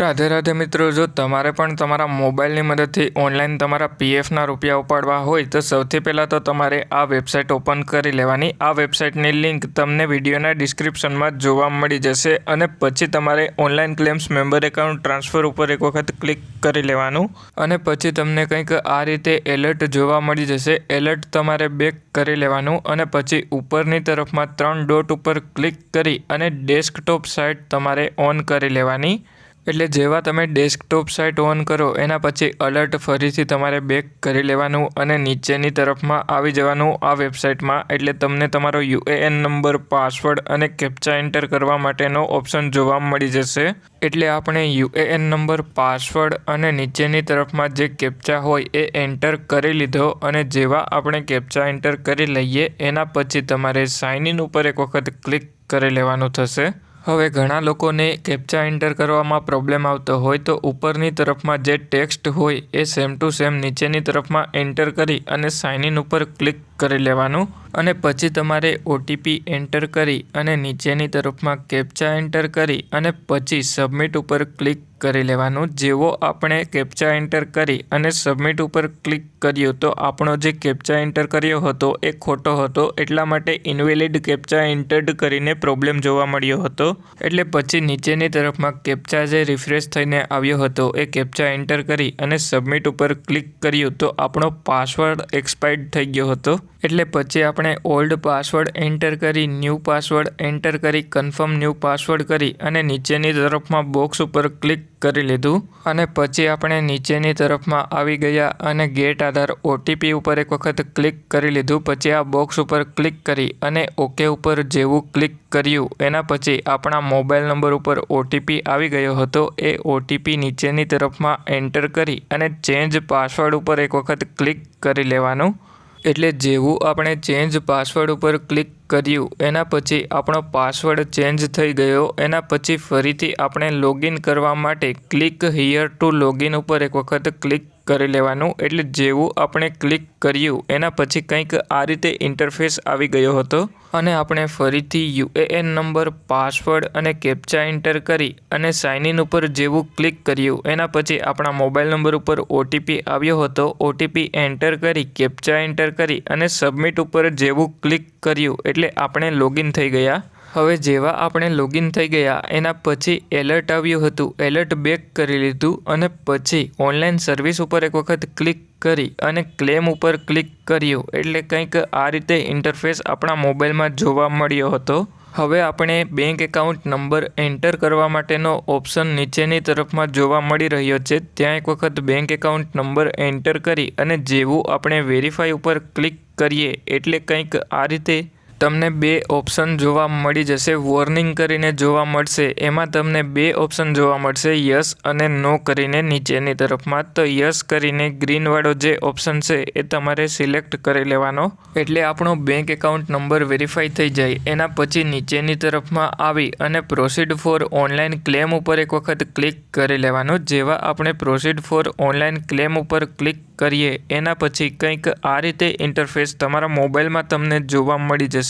રાધે રાધે મિત્રો, જો તમારે પણ તમારા મોબાઈલની મદદથી ઓનલાઈન તમારા પીએફના રૂપિયા ઉપાડવા હોય, તો સૌથી પહેલાં તો તમારે આ વેબસાઇટ ઓપન કરી લેવાની. આ વેબસાઇટની લિંક તમને વિડીયોના ડિસ્ક્રિપ્શનમાં જોવા મળી જશે અને પછી તમારે online claims member account transfer ઉપર એક વખત ક્લિક કરી લેવાનું. અને પછી તમને કંઈક આ રીતે એલર્ટ જોવા મળી જશે. એલર્ટ તમારે બેક કરી લેવાનું અને પછી ઉપરની તરફમાં ત્રણ ડોટ ઉપર ક્લિક કરી અને ડેસ્કટોપ સાઇટ તમારે ઓન કરી લેવાની. એટલે જેવા તમે ડેસ્કટોપ સાઇટ ઓન કરો, એના પછી અલર્ટ ફરીથી તમારે બેક કરી લેવાનું અને નીચેની તરફમાં આવી જવાનું આ વેબસાઇટમાં એટલે તમને તમારો યુએએન નંબર પાસવર્ડ અને કેપ્ચા એન્ટર કરવા માટેનો ઓપ્શન જોવા મળી જશે. એટલે આપણે યુએએન નંબર પાસવર્ડ અને નીચેની તરફમાં જે કેપ્ચા હોય એ એન્ટર કરી લીધો અને જેવા આપણે કેપ્ચા એન્ટર કરી લઈએ, એના પછી તમારે સાઇન ઇન ઉપર એક વખત ક્લિક કરી લેવાનું થશે. હવે ઘણા લોકોને કેપ્ચા એન્ટર કરવામાં પ્રોબ્લેમ આવતો હોય તો ઉપરની તરફમાં જે ટેક્સ્ટ હોય એ સેમ ટુ સેમ નીચેની તરફમાં એન્ટર કરી અને સાઇન ઇન ઉપર ક્લિક કરી લેવાનું અને પછી તમારે ઓટીપી એન્ટર કરી અને નીચેની તરફમાં કેપ્ચા એન્ટર કરી અને પછી સબમિટ ઉપર ક્લિક કરી લેવાનું. જેવો આપણે કેપ્ચા એન્ટર કરી અને સબમિટ ઉપર ક્લિક કર્યું તો આપણો જે કેપ્ચા એન્ટર કર્યો હતો એ ખોટો હતો. એટલા માટે ઇનવેલિડ કેપ્ચા એન્ટર્ડ કરીને પ્રોબ્લેમ જોવા મળ્યો હતો. એટલે પછી નીચેની તરફમાં કેપ્ચા જે રિફ્રેશ થઈને આવ્યો હતો એ કેપ્ચા એન્ટર કરી અને સબમિટ ઉપર ક્લિક કર્યું તો આપણો પાસવર્ડ એક્સપાયર્ડ થઈ ગયો હતો. એટલે પછી આપણે ઓલ્ડ પાસવર્ડ એન્ટર કરી, ન્યૂ પાસવર્ડ એન્ટર કરી, કન્ફર્મ ન્યૂ પાસવર્ડ કરી અને નીચેની તરફમાં બોક્સ ઉપર ક્લિક કરી લીધું. અને પછી આપણે નીચેની તરફમાં આવી ગયા અને ગેટ આધાર ઓટીપી ઉપર એક વખત ક્લિક કરી લીધું. પછી આ બોક્સ ઉપર ક્લિક કરી અને ઓકે ઉપર જેવું ક્લિક કર્યું. એના પછી આપણા મોબાઈલ નંબર ઉપર ઓટીપી આવી ગયો હતો. એ ઓટીપી નીચેની તરફમાં એન્ટર કરી અને ચેન્જ પાસવર્ડ ઉપર એક વખત ક્લિક કરી લેવાનું. એટલે જેવું આપણે ચેન્જ પાસવર્ડ ઉપર ક્લિક કર્યું, એના પછી આપણો પાસવર્ડ ચેન્જ થઈ ગયો, એના પછી ફરીથી આપણે લોગિન કરવા માટે ક્લિક હિયર ટુ લોગિન ઉપર એક વખત ક્લિક કરી લેવાનું એટલે જેવું આપણે ક્લિક કર્યું, એના પછી કંઈક આ રીતે ઇન્ટરફેસ આવી ગયો હતો. અને આપણે ફરીથી યુએએન નંબર પાસવર્ડ અને કેપ્ચા એન્ટર કરી અને સાઇન ઇન ઉપર જેવું ક્લિક કર્યું, એના પછી આપણા મોબાઈલ નંબર ઉપર ઓટીપી આવ્યો હતો. ઓટીપી એન્ટર કરી કેપ્ચા એન્ટર કરી અને સબમિટ ઉપર જેવું ક્લિક કર્યું એટલે આપણે લોગિન થઈ ગયા. હવે જેવા આપણે લોગિન થઈ ગયા, એના પછી એલર્ટ આવ્યું હતું. એલર્ટ બેક કરી લીધું અને પછી ઓનલાઈન સર્વિસ ઉપર એક વખત ક્લિક કરી અને ક્લેમ ઉપર ક્લિક કર્યું. એટલે કંઈક આ રીતે ઇન્ટરફેસ આપણા મોબાઈલમાં જોવા મળ્યો હતો. હવે આપણે બેંક એકાઉન્ટ નંબર એન્ટર કરવા માટેનો ઓપ્શન નીચેની તરફમાં જોવા મળી રહ્યો છે. ત્યાં એક વખત બેંક એકાઉન્ટ નંબર એન્ટર કરી અને જેવું આપણે વેરીફાઈ ઉપર ક્લિક કરીએ, એટલે કંઈક આ રીતે તમને બે ઓપ્શન જોવા મળી જશે. વોર્નિંગ કરીને જોવા મળશે. એમાં તમને બે ઓપ્શન જોવા મળશે. યસ અને નો કરીને નીચેની તરફમાં. તો યસ કરીને ગ્રીનવાળો જે ઓપ્શન છે એ તમારે સિલેક્ટ કરી લેવાનો. એટલે આપણો બેંક એકાઉન્ટ નંબર વેરીફાઈ થઈ જાય. એના પછી નીચેની તરફમાં આવી અને પ્રોસીડ ફોર ઓનલાઈન ક્લેમ ઉપર એક વખત ક્લિક કરી લેવાનું. જેવા આપણે પ્રોસીડ ફોર ઓનલાઈન ક્લેમ ઉપર ક્લિક કરીએ, એના પછી કંઈક આ રીતે ઇન્ટરફેસ તમારા મોબાઈલમાં તમને જોવા મળી જશે.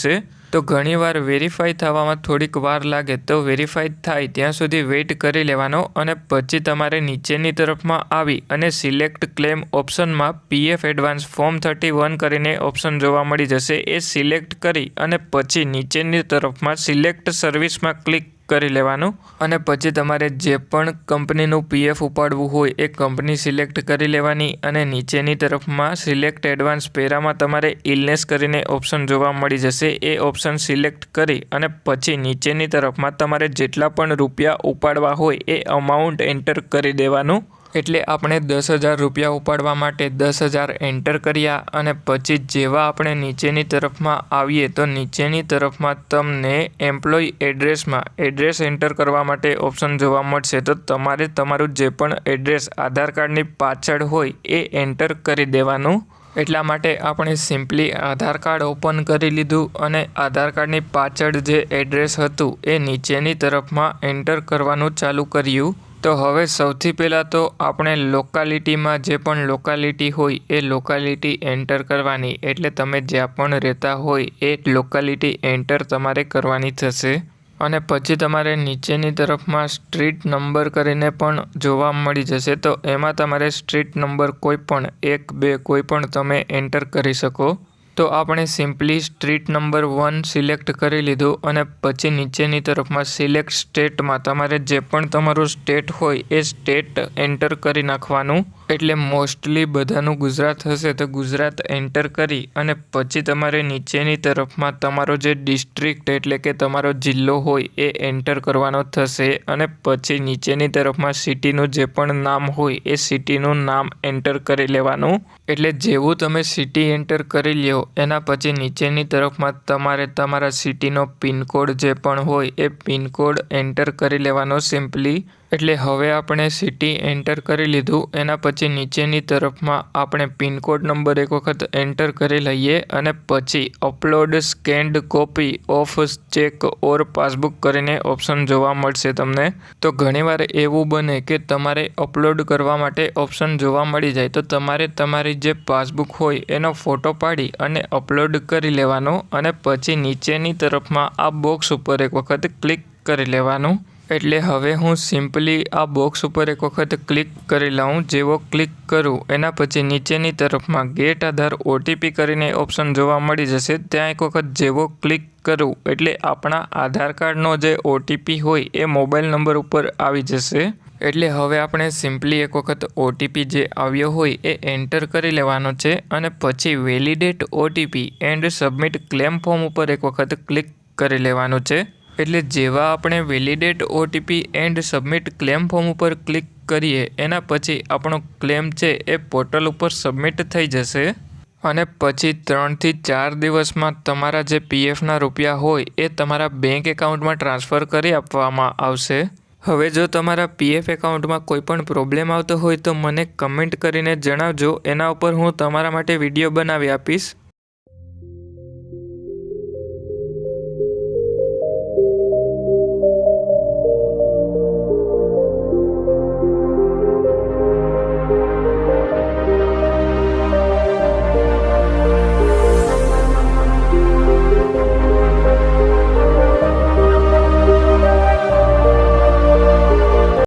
તો ઘણીવાર વેરીફાઈ થવામાં થોડીક વાર લાગે. તો વેરીફાઈ થાય ત્યાં સુધી વેઇટ કરી લેવાનો અને પછી તમારે નીચેની તરફમાં આવી અને select claim ઓપ્શનમાં PF advance form thirty one કરીને ઓપ્શન જોવા મળી જશે. એ સિલેક્ટ કરી અને પછી નીચેની તરફમાં સિલેક્ટ સર્વિસમાં ક્લિક કરી લેવાનું અને પછી તમારે જે પણ કંપનીનું પીએફ ઉપાડવું હોય એ કંપની સિલેક્ટ કરી લેવાની અને નીચેની તરફમાં સિલેક્ટ એડવાન્સ પેરામાં તમારે ઇલનેસ કરીને ઓપ્શન જોવા મળી જશે. એ ઓપ્શન સિલેક્ટ કરી અને પછી નીચેની તરફમાં તમારે જેટલા પણ રૂપિયા ઉપાડવા હોય એ અમાઉન્ટ એન્ટર કરી દેવાનું. એટલે આપણે દસ હજાર રૂપિયા ઉપાડવા માટે દસ હજાર એન્ટર કર્યા અને પછી જેવા આપણે નીચેની તરફમાં આવીએ તો નીચેની તરફમાં તમને એમ્પ્લોય એડ્રેસમાં એડ્રેસ એન્ટર કરવા માટે ઓપ્શન જોવા મળશે. તો તમારે તમારું જે પણ એડ્રેસ આધાર કાર્ડની પાછળ હોય એ એન્ટર કરી દેવાનું. એટલા માટે આપણે સિમ્પલી આધાર કાર્ડ ઓપન કરી લીધું અને આધાર કાર્ડની પાછળ જે એડ્રેસ હતું એ નીચેની તરફમાં એન્ટર કરવાનું ચાલુ કર્યું. તો હવે સૌથી પહેલાં તો આપણે લોકાલિટીમાં જે પણ લોકાલિટી હોય એ લોકાલિટી એન્ટર કરવાની. એટલે તમે જ્યાં પણ રહેતા હોય એ લોકાલિટી એન્ટર તમારે કરવાની થશે. અને પછી તમારે નીચેની તરફમાં સ્ટ્રીટ નંબર કરીને પણ જોવા મળી જશે. તો એમાં તમારે સ્ટ્રીટ નંબર કોઈ પણ એક, બે કોઈ પણ તમે એન્ટર કરી શકો. તો આપણે simply street number one select કરી લીધું અને પછી નીચેની તરફમાં સિલેક્ટ સ્ટેટમાં તમારે જે પણ તમારું સ્ટેટ હોય એ સ્ટેટ એન્ટર કરી નાખવાનું. એટલે મોસ્ટલી બધાનું ગુજરાત હશે તો ગુજરાત એન્ટર કરી અને પછી તમારે નીચેની તરફમાં તમારો જે ડિસ્ટ્રિક્ટ એટલે કે તમારો જિલ્લો હોય એ એન્ટર કરવાનો થશે અને પછી નીચેની તરફમાં સિટીનું જે પણ નામ હોય એ સિટીનું નામ એન્ટર કરી લેવાનું. એટલે જેવું તમે સિટી એન્ટર કરી લ્યો, એના પછી નીચેની તરફમાં તમારે તમારા સિટીનો પિનકોડ જે પણ હોય એ પિનકોડ એન્ટર કરી લેવાનો સિમ્પલી. એટલે હવે આપણે સિટી એન્ટર કરી લીધું. એના પછી નીચેની તરફમાં આપણે પિનકોડ નંબર એક વખત એન્ટર કરી લઈએ અને પછી upload scanned copy of cheque or passbook કરીને ઓપ્શન જોવા મળશે તમને. તો ઘણીવાર એવું બને કે તમારે અપલોડ કરવા માટે ઓપ્શન જોવા મળી જાય. તો તમારે તમારી જે પાસબુક હોય એનો ફોટો પાડી અને અપલોડ કરી લેવાનો અને પછી નીચેની તરફમાં આ બોક્સ ઉપર એક વખત ક્લિક કરી લેવાનું. એટલે હવે હું સિમ્પલી આ બોક્સ ઉપર એક વખત ક્લિક કરી લઉં. જેવો ક્લિક કરું, એના પછી નીચેની તરફમાં ગેટ આધાર ઓટીપી કરીને ઓપ્શન જોવા મળી જશે. ત્યાં એક વખત જેવો ક્લિક કરું, એટલે આપણા આધાર કાર્ડનો જે ઓટીપી હોય, એ મોબાઈલ નંબર ઉપર આવી જશે. એટલે હવે આપણે સિમ્પલી એક વખત ઓટીપી જે આવ્યો હોય, એ એન્ટર કરી લેવાનો છે અને પછી validate OTP and submit claim form ઉપર એક વખત ક્લિક કરી લેવાનું છે. એટલે જેવા આપણે validate OTP and submit claim form ઉપર ક્લિક કરીએ, એના પછી આપણો ક્લેમ છે એ પોર્ટલ ઉપર સબમિટ થઈ જશે. અને પછી ત્રણથી ચાર દિવસમાં તમારા જે પીએફના રૂપિયા હોય, એ તમારા બેંક એકાઉન્ટમાં ટ્રાન્સફર કરી આપવામાં આવશે. હવે જો તમારા પીએફ એકાઉન્ટમાં કોઈ પણ પ્રોબ્લેમ આવતો હોય તો મને કમેન્ટ કરીને જણાવજો. એના ઉપર હું તમારા માટે વીડિયો બનાવી આપીશ.